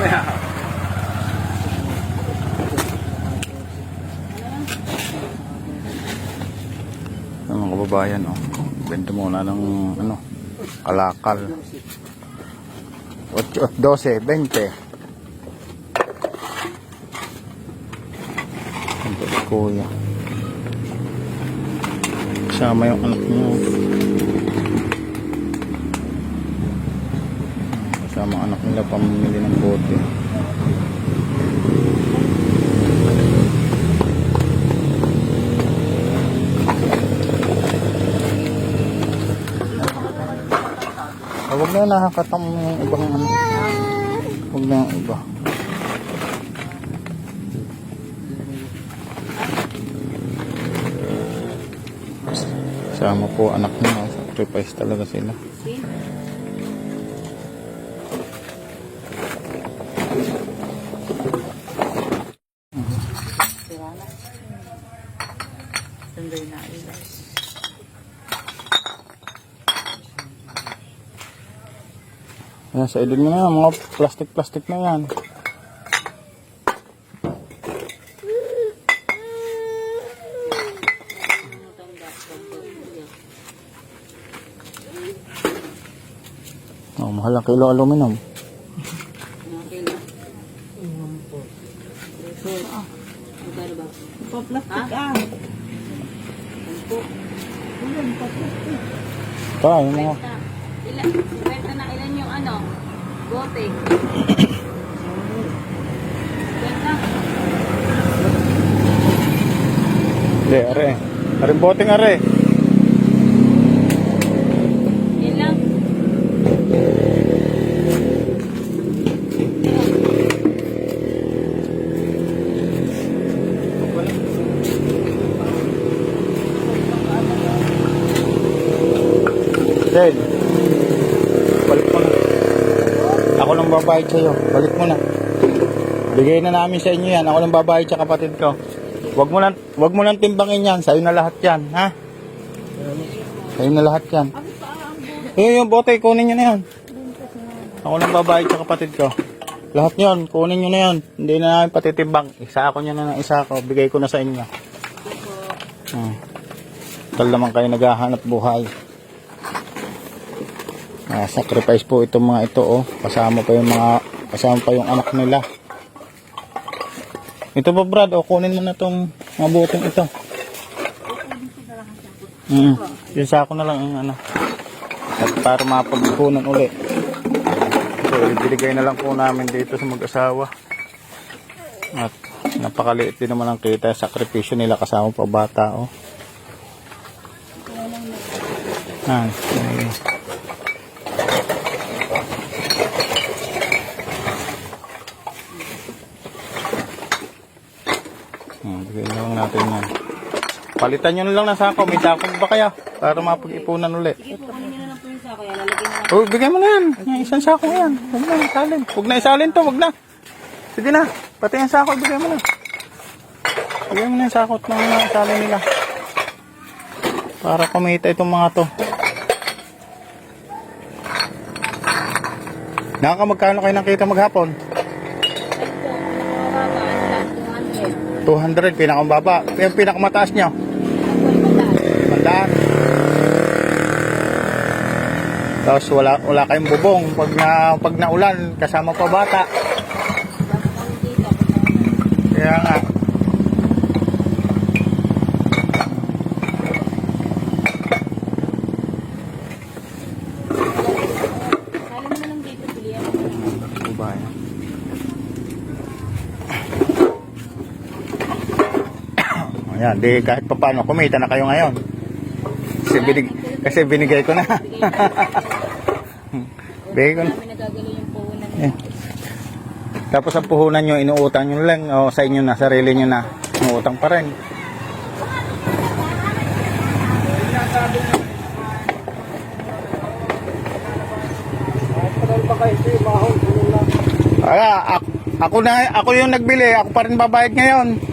Ang mga kababayan, oh. Benta muna ng, ano, kalakal. 8, 12, 20. Ang kuya. Kasama yung anak niyo. Kasama anak nila pamimili ng bote. Ah, Huwag na nakakatam yung ibang ano. Huwag na yung iba. Sama po anak niya. Sacrifice talaga sila. Sunday Ayan, sa ilog na yan. Mga plastic-plastic na yan. Oh, mahal ang kilo aluminum. So, ah. Ito, yung mga... Ilan, kwenta na ilan yung ano? Bote. Kwenta. Hindi, are. Are boting are. Yan lang. Ted, balik mo na. Lang babayad sa'yo. Balik mo na. Bigay na namin sa inyo yan. Ako lang babayad sa kapatid ko. Wag mo lang, wag mo lang timbangin yan. Sa'yo na lahat yan, ha? Sa'yo na lahat yan. Eh, yung bote, kunin nyo na yan. Ako lang babayad sa kapatid ko. Lahat yon, kunin nyo na yon. Hindi na namin patitimbang. Isa ako nyo na ng isa ko. Bigay ko na sa inyo. Hmm. Tal naman kayo naghahanap buhay. Ah, sacrifice po itong mga ito oh. Kasama pa yung mga kasama pa yung anak nila. Ito pa Brad, oh, kunin mo na tong mga butong ito. Mm. Yung sako na lang ang ano. At para mapagkunan uli. So, ibigay na lang po namin dito sa mag-asawa. At napakaliit din naman ang kita. Sakripisyo nila kasama pa bata oh. Ah, ayun. Hmm, bigyan na lang natin yan. Palitan nyo na lang ng sako. May sako ba kaya? Para mapag-ipunan uli. Sige po, kunin nyo na lang po yung sako. Yan, lalagyan na lang. Oh, bigyan mo na yan. Yung isang sako yan. Huwag na isalin. Huwag na isalin to. Huwag na. Sige na. Pati yung sako, bigyan mo na. Bigyan mo na yung sako at mga isalin nila. Para kumita itong mga to. Nakakamagkano kayo nakita maghapon? Ito, ang mababa, ano lang, 200. 200, pinakamababa. Yung pinakamataas nyo? Mandaan. Tapos wala wala kayong bubong pag na pag naulan kasama pa bata. Kaya nga. Kala mo na lang dito, pilihan mo na lang. Babae. Ayan, di kahit pa paano kumita na kayo ngayon. Kasi, binig, kasi binigay ko na. Bigay ko na. Eh. Tapos ang puhunan nyo, inuutang nyo lang o sa inyo na, sarili nyo na. Inuutang pa rin. Ah, ako, ako na ako yung nagbili, ako pa rin babayad ngayon.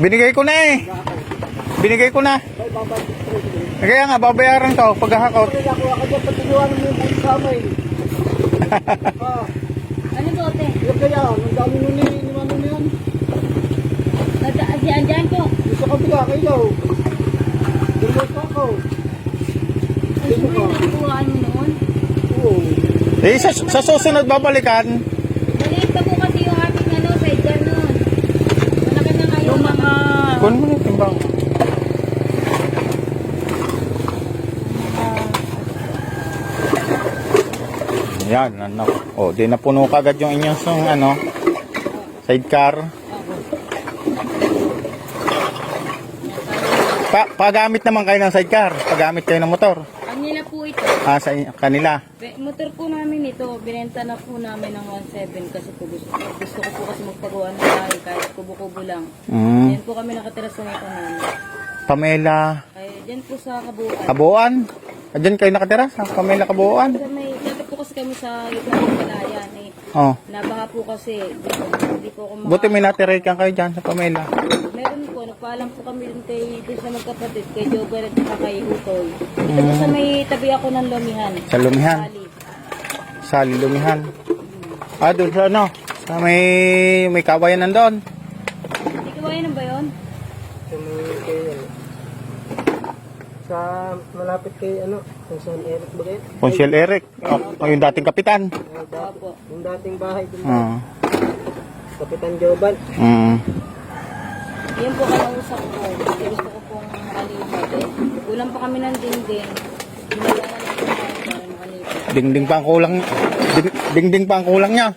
Binigay ko na eh. Binigay ko na. Kaya nga babayaran ko paghahakot. Ah, Ano bote? yung kaya, ang dami nun ni, ni Mano na yan. Nagdaan dyan ko. Gusto ko biga, kayo. Dito pa ako. Ay, siyempre, nakukuhaan mo noon. Oo. Eh, sa, sa susunod babalikan. Maliit pa po kasi yung ating ano, sidecar noon. Malaki na kayo mga... Kun mo na yung timbang. Yan, ano. O, di napuno kagad yung inyong sung, ano, sidecar. Pa, pagamit naman kayo ng sidecar. Pagamit kayo ng motor. Kanila po ito. Ah, sa kanila. Be- Motor po namin ito, binenta na po namin ng 1.7 kasi po gusto, gusto ko po kasi magpagawa ng bahay kahit kubo-kubo lang. Mm. Yan po kami nakatira sa may namin. Pamela Kaya dyan po sa kabuuan. Kabuuan. Diyan kayo nakatira sa Pamela Kabuuan. Sa may, kasi kami sa lugar ng Palayan eh. Oh. Nabaha po kasi, hindi po ako maka... Buti may natirikan kayo dyan sa Pamela. Meron po, nagpaalam po kami din kay, din sa magkapatid, kay Jogar at saka kay Utoy. Ito po sa may tabi ako ng Lumihan. Sa Lumihan. Bali. Sa Lumihan. Ah, doon sa ano? Sa may, may kawayan nandun. Hindi na ba yun? Sa may kay. Sa malapit kay, ano, saan Eric ba kayo? Consul Eric. Oh, yung dating kapitan. Yung dati- Opo. Yung dating bahay dun. Ah. Kapitan Joban. Mm. Yan po kanausap ko. Gusto ko pong makalipat eh. Kulang pa kami ng dingding. Dingding pa ang kulang. Ding, dingding pa ang kulang niya.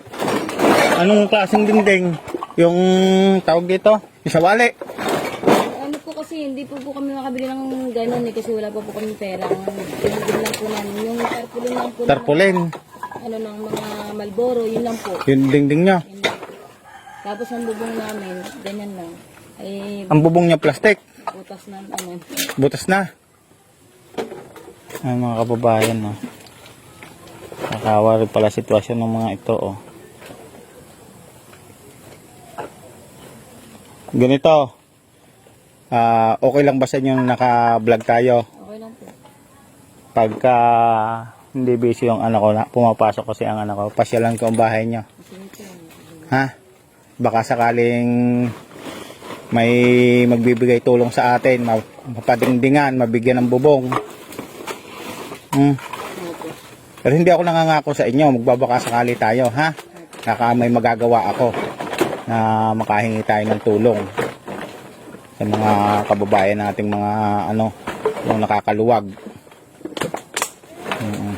Anong klaseng dingding? Yung tawag dito? Yung sa wali. Ano po kasi, hindi po po kami makabili ng ganun eh kasi wala pa po kami pera. Dingding lang po namin. Yung tarpaulin lang po. ng- Tarpaulin. ano ng mga Malboro, yun lang po. Yung dingding niya. Yun lang. Tapos ang bubong namin, ganyan lang. Ay, Ang bubong niya plastic. butas na ano. Butas na. Ay, mga kababayan, no. Nakawa rin pala sitwasyon ng mga ito, oh. Ganito. Ah, okay lang ba sa inyo na naka-vlog tayo? Okay lang po. Pagka hindi busy yung anak ko, na, pumapasok kasi ang anak ko, pasyalan ko ang bahay niyo. Ha? Baka sakaling may magbibigay tulong sa atin, ma- mapadingdingan, mabigyan ng bubong. Hmm. Pero hindi ako nangangako sa inyo, magbabaka sakali tayo, ha? Naka may magagawa ako na makahingi tayo ng tulong sa mga kababayan nating mga ano, yung nakakaluwag. Mm.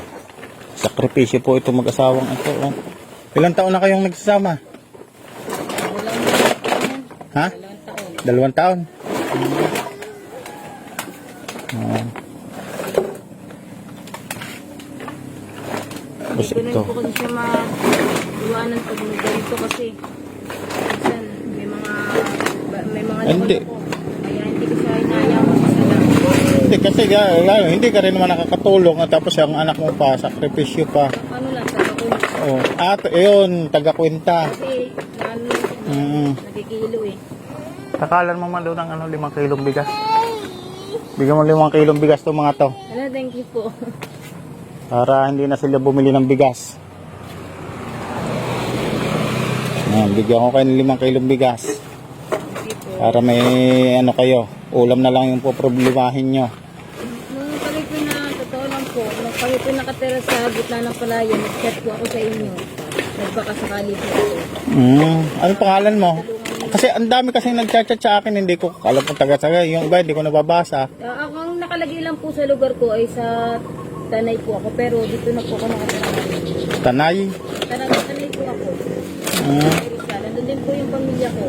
Sakripisyo po ito mag-asawang ito. Oh. Ilang taon na kayong nagsasama? Ha? Dalawang taon. Tapos Hindi ko rin ito. po kasi siya ma-iwanan pag ganito kasi minsan may mga may mga Hindi. loko ko. Kaya hindi ko siya inayawan sa lang. Hindi kasi lalo, hindi ka rin naman nakakatulong at tapos ang anak mo pa, sakripisyo pa. Ano lang, ako Oh. At yun, taga-kwenta. kasi ano lang, Mm. nagkikilo eh. Takalan mo man doon ng ano, limang kilong bigas. Bigyan mo limang kilong bigas to mga to. Ano, thank you po. Para hindi na sila bumili ng bigas. Ayan, bigyan ko kayo ng limang kilong bigas. Para may ano kayo, ulam na lang yung poproblemahin nyo. Nung kami po na, totoo nung kami po nakatira sa gitna ng palayan, nag-chat po ako sa inyo. Nagbakasakali po ako. Mm, ano pangalan mo? Kasi ang dami kasi nagchat-chat sa akin, hindi ko alam kung taga-taga. Yung iba, hindi ko nababasa. Ah, ako ang nakalagay lang po sa lugar ko ay sa Tanay po ako, pero dito na po ako nakatira. Tanay. Tanay, Tanay po ako. Mm. Nandun din po yung pamilya ko.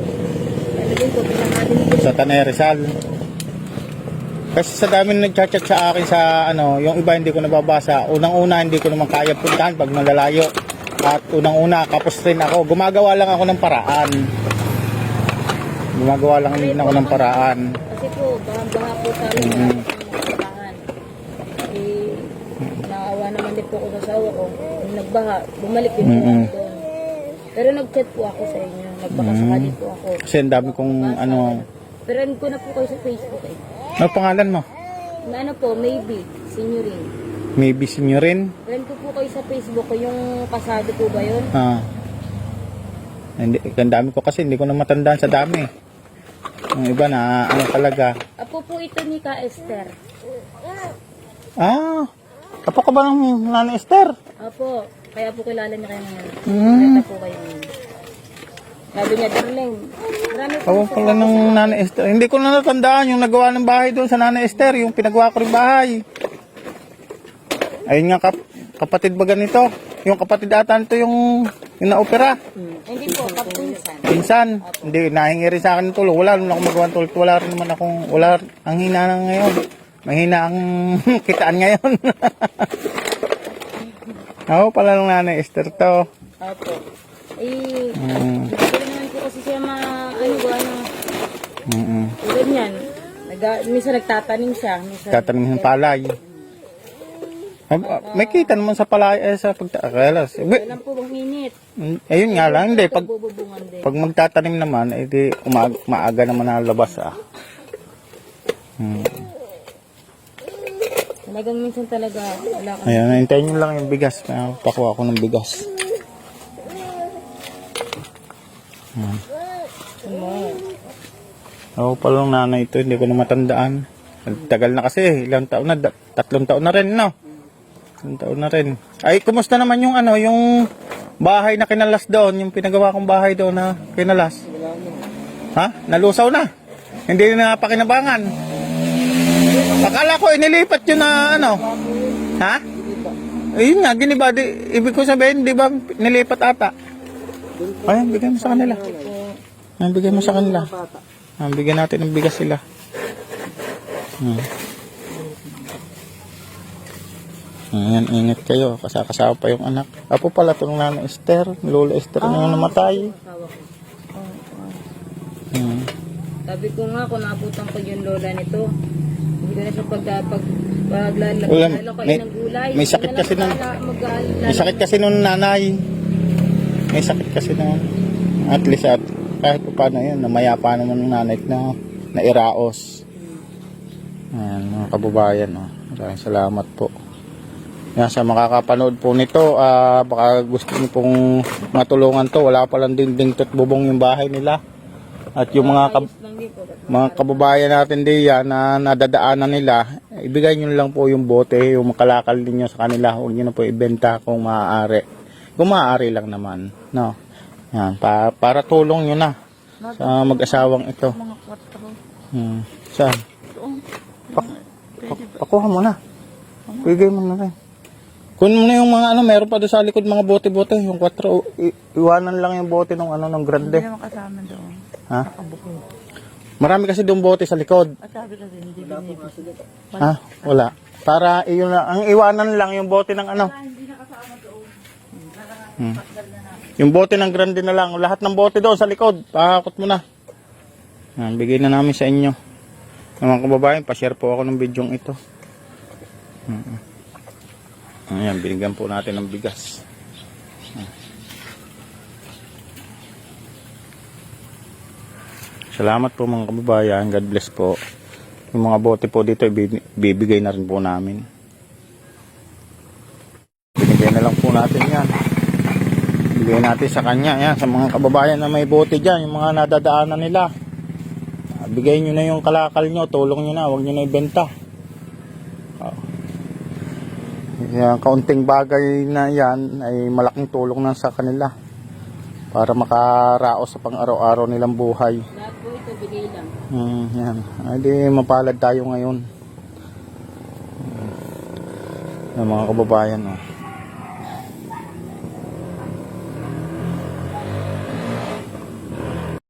Ano din po, pinakadin ko. sa Tanay Rizal. Kasi sa dami na nagchat-chat sa akin sa ano, yung iba hindi ko nababasa. Unang-una, hindi ko naman kaya puntahan pag malalayo. At unang-una, kapos rin ako. Gumagawa lang ako ng paraan. Gumagawa lang din ako ng paraan. Kasi po, baha-baha po tayo mm Eh, naawa naman din po ako sa asawa ko. Nung nagbaha, bumalik din po Mhm. ako doon. Pero nag-chat po ako sa inyo. Nagbakasakali po ako. Kasi ang dami kong ano, Friend ko na po kayo sa Facebook eh. Ano pangalan mo? Ano po, maybe, senyorin. Maybe senior rin. Friend ko po kayo sa Facebook, yung kasado po ba yun? Ah. Hindi, ang dami ko kasi hindi ko na matandaan sa dami. Yung iba na ano talaga. Apo po ito ni Ka Esther. Ah, apo ka ba ng Nana Esther? Apo, kaya po kilala niya kayo ngayon. Hmm. Nakita po kayo ngayon. Sabi niya, Darlene, marami sa pala ng Nana Esther. Hindi ko na natandaan yung nagawa ng bahay doon sa Nana Esther. Yung pinagawa ko rin bahay. Ayun nga kap kapatid ba ganito? Yung kapatid ata nito yung, yung na-opera. Hmm. Hindi po, kapinsan. Pinsan, hindi, nahingi rin sa akin ng tulong. Wala naman ako magawa ng tulong. Wala rin naman akong, wala, ang hina na ngayon. Mahina ang kitaan ngayon. Ako pala ng nanay Esther to. Apo. Eh, Mm, kasi siya ma, ano ba, ano, mm, mm. tulad niyan. Naga, minsan nagtatanim siya. Minsan, Tatanim ng palay. Ah, ah, May kita naman sa palay, eh, sa pagtakalas. Kailan po bang minit? Ayun nga lang, hindi. Pag, pag magtatanim naman, eh di umag, maaga naman na labas ah. Hmm. Talagang minsan talaga, wala ka. Ayan, nahintayin nyo lang yung bigas. May pakuha ako ng bigas. Hmm. Ako pa lang nanay ito, hindi ko na matandaan. Tagal na kasi, ilang taon na, tatlong taon na rin, no? Tatlong taon na rin. Ay, kumusta naman yung ano, yung bahay na kinalas doon, yung pinagawa kong bahay doon na kinalas? Ha? Nalusaw na? Hindi na pakinabangan? Akala ko inilipat yun na ano? Ha? Ayun nga, giniba. Di, ibig ko sabihin, di ba nilipat ata? Ayun, bigyan mo sa kanila. Ayun, bigyan mo sa kanila. Ah, bigyan natin ng bigas sila. Hmm. Ayan, ingat kayo. Kasakasama pa yung anak. Apo pala itong Nana Esther. Lola Esther na yung namatay. Hmm. Sabi ko nga, kung naabutan ko yung lola nito, hindi na siya pag, pag, may- ng gulay. may sakit kasi nun. May sakit kasi nung nanay. May sakit kasi nung at least at kahit pa paano yun, namaya pa naman ng nanay na nairaos. Ayan, mga kababayan. Oh. Maraming salamat po. Yan, sa makakapanood po nito, ah, baka gusto niyo pong matulungan to. Wala palang dingding at bubong yung bahay nila. At yung mga kab- mga kababayan natin diyan na nadadaanan nila, ibigay nyo lang po yung bote, yung makalakal ninyo sa kanila. Huwag nyo na po ibenta kung maaari. Kung maaari lang naman. No? Yan, pa, para tulong nyo na sa mag-asawang ito. Hmm. Saan? Pak, pak, pakuha mo na. Bigay mo na rin. Kunin mo na yung mga ano, meron pa doon sa likod mga bote-bote, yung 4, i- iwanan lang yung bote ng ano, ng grande. Hindi naman kasama doon. Ha? Marami kasi doon bote sa likod. At sabi kasi hindi binibigay. Ha? Wala. Para iyon na, ang iwanan lang yung bote ng ano. Hmm. Yung bote ng grande na lang. Lahat ng bote doon sa likod. Pakakot mo na. Yan, bigay na namin sa inyo. Mga kababayan, pa-share po ako ng video ito. Ayan, binigyan po natin ng bigas. Salamat po mga kababayan. God bless po. Yung mga bote po dito, ibi- bibigay na rin po namin. Binigay na lang po natin yan. Bigay natin sa kanya. Yan, sa mga kababayan na may bote dyan, yung mga nadadaanan nila. Bigay nyo na yung kalakal nyo, tulong nyo na, huwag nyo na ibenta. Oh. Yan, kaunting bagay na yan ay malaking tulong na sa kanila para makaraos sa pang-araw-araw nilang buhay. Lahat po ito, bigay lang. Hmm, yan. Ay, di mapalad tayo ngayon. Yan, mga kababayan, oh.